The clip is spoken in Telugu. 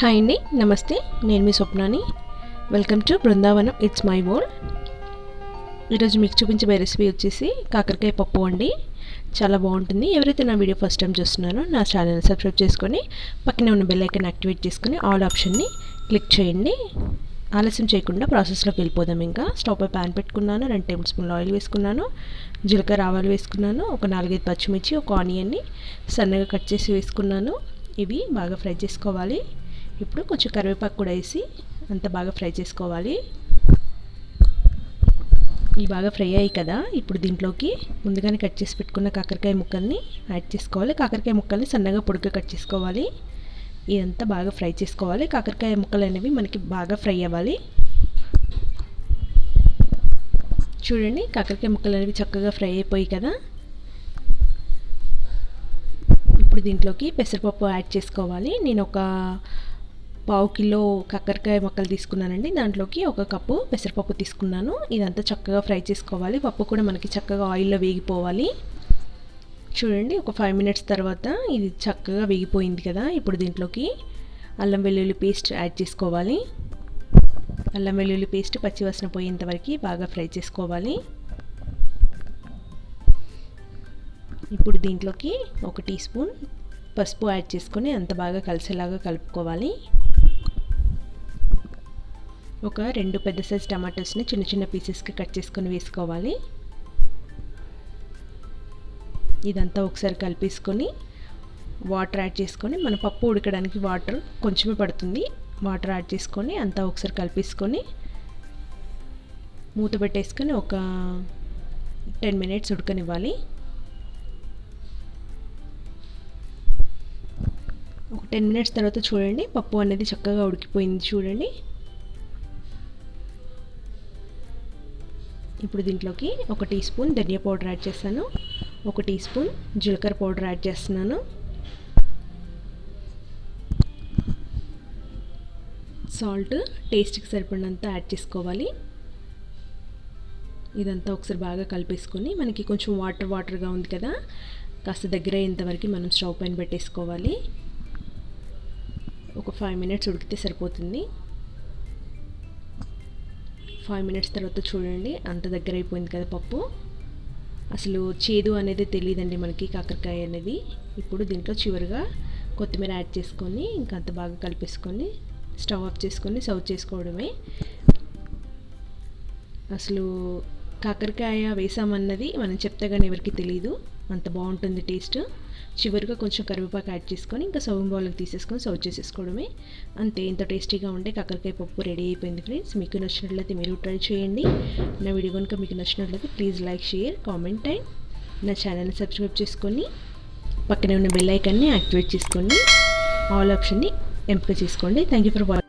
హాయ్ అండి నమస్తే. నేను మీ స్వప్నాని. Welcome to Brindavanam it's my world ఈరోజు మీకు చూపించే రెసిపీ వచ్చేసి కాకరకాయ పప్పు అండి. చాలా బాగుంటుంది. ఎవరైతే నా వీడియో ఫస్ట్ టైం చూస్తున్నారో నా ఛానల్ సబ్స్క్రైబ్ చేసుకొని పక్కనే ఉన్న బెల్ ఐకన్ యాక్టివేట్ చేసుకొని ఆల్ ఆప్షన్ని క్లిక్ చేయండి. ఆలస్యం చేయకుండా ప్రాసెస్లోకి వెళ్ళిపోదాం ఇంకా. స్టవ్ పై ప్యాన్ పెట్టుకున్నాను రెండు టేబుల్ స్పూన్లు ఆయిల్ వేసుకున్నాను జీలకర్ర ఆవాలు వేసుకున్నాను ఒక నాలుగైదు పచ్చిమిర్చి ఒక ఆనియన్ని సన్నగా కట్ చేసి వేసుకున్నాను. ఇవి బాగా ఫ్రై చేసుకోవాలి. ఇప్పుడు కొంచెం కరివేపాకు కూడా వేసి అంత బాగా ఫ్రై చేసుకోవాలి. ఇవి బాగా ఫ్రై అయ్యాయి కదా ఇప్పుడు దీంట్లోకి ముందుగానే కట్ చేసి పెట్టుకున్న కాకరకాయ ముక్కల్ని యాడ్ చేసుకోవాలి. కాకరకాయ ముక్కల్ని సన్నగా పొడిగా కట్ చేసుకోవాలి. ఇదంతా బాగా ఫ్రై చేసుకోవాలి. కాకరకాయ ముక్కలు అనేవి మనకి బాగా ఫ్రై అవ్వాలి. చూడండి కాకరకాయ ముక్కలు అనేవి చక్కగా ఫ్రై అయిపోయి కదా. ఇప్పుడు దీంట్లోకి పెసరపప్పు యాడ్ చేసుకోవాలి. నేను ఒక పావు కిలో కాకరకాయ మొక్కలు తీసుకున్నానండి. దాంట్లోకి ఒక కప్పు పెసరపప్పు తీసుకున్నాను. ఇదంతా చక్కగా ఫ్రై చేసుకోవాలి. పప్పు కూడా మనకి చక్కగా ఆయిల్లో వేగిపోవాలి. చూడండి ఒక ఫైవ్ మినిట్స్ తర్వాత ఇది చక్కగా వేగిపోయింది కదా. ఇప్పుడు దీంట్లోకి అల్లం వెల్లుల్లి పేస్ట్ యాడ్ చేసుకోవాలి. అల్లం వెల్లుల్లి పేస్ట్ పచ్చివాసన పోయేంతవరకు బాగా ఫ్రై చేసుకోవాలి. ఇప్పుడు దీంట్లోకి ఒక టీ స్పూన్ పసుపు యాడ్ చేసుకొని అంత బాగా కలిసేలాగా కలుపుకోవాలి. ఒక రెండు పెద్ద సైజ్ టమాటోస్ని చిన్న చిన్న పీసెస్కి కట్ చేసుకొని వేసుకోవాలి. ఇదంతా ఒకసారి కలిపేసుకొని వాటర్ యాడ్ చేసుకొని మన పప్పు ఉడకడానికి వాటర్ కొంచెమే పడుతుంది. వాటర్ యాడ్ చేసుకొని అంతా ఒకసారి కలిపేసుకొని మూత పెట్టేసుకొని ఒక టెన్ మినిట్స్ ఉడకనివ్వాలి. ఒక టెన్ మినిట్స్ తర్వాత చూడండి పప్పు అనేది చక్కగా ఉడికిపోయింది చూడండి. ఇప్పుడు దీంట్లోకి ఒక టీ స్పూన్ ధనియా పౌడర్ యాడ్ చేస్తాను. ఒక టీ స్పూన్ జీలకర్ర పౌడర్ యాడ్ చేస్తున్నాను. సాల్ట్ టేస్ట్కి సరిపడినంత యాడ్ చేసుకోవాలి. ఇదంతా ఒకసారి బాగా కలిపేసుకొని మనకి కొంచెం వాటర్ వాటర్గా ఉంది కదా కాస్త దగ్గర అయ్యేంతవరకు మనం స్టవ్ పైన పెట్టేసుకోవాలి. ఒక ఫైవ్ మినిట్స్ ఉడికితే సరిపోతుంది. ఫైవ్ మినిట్స్ తర్వాత చూడండి. అంత దగ్గర అయిపోయింది కదా పప్పు. అసలు చేదు అనేది తెలియదండి మనకి కాకరకాయ అనేది. ఇప్పుడు దీంట్లో చివరిగా కొత్తిమీర యాడ్ చేసుకొని ఇంకా అంత బాగా కలిపేసుకొని స్టవ్ ఆఫ్ చేసుకొని సర్వ్ చేసుకోవడమే. అసలు కాకరకాయ వేసామన్నది మనం చెప్తే కానీ ఎవరికి తెలియదు అంత బాగుంటుంది టేస్ట్. చివరిగా కొంచెం కరివేపాకు యాడ్ చేసుకొని ఇంకా సర్వింగ్ బౌల్కి తీసేసుకొని సర్వ్ చేసేసుకోవడమే. అంతే ఇంత టేస్టీగా ఉంటే కాకరకాయ పప్పు రెడీ అయిపోయింది ఫ్రెండ్స్. మీకు నచ్చినట్లయితే మీరు ట్రై చేయండి. నా వీడియో కనుక మీకు నచ్చినట్లయితే please like share comment and నా ఛానల్ని సబ్స్క్రైబ్ చేసుకొని పక్కనే ఉన్న బెల్ ఐకాన్ని యాక్టివేట్ చేసుకోండి ఆల్ ఆప్షన్ని ఎంపిక చేసుకోండి. Thank you for watching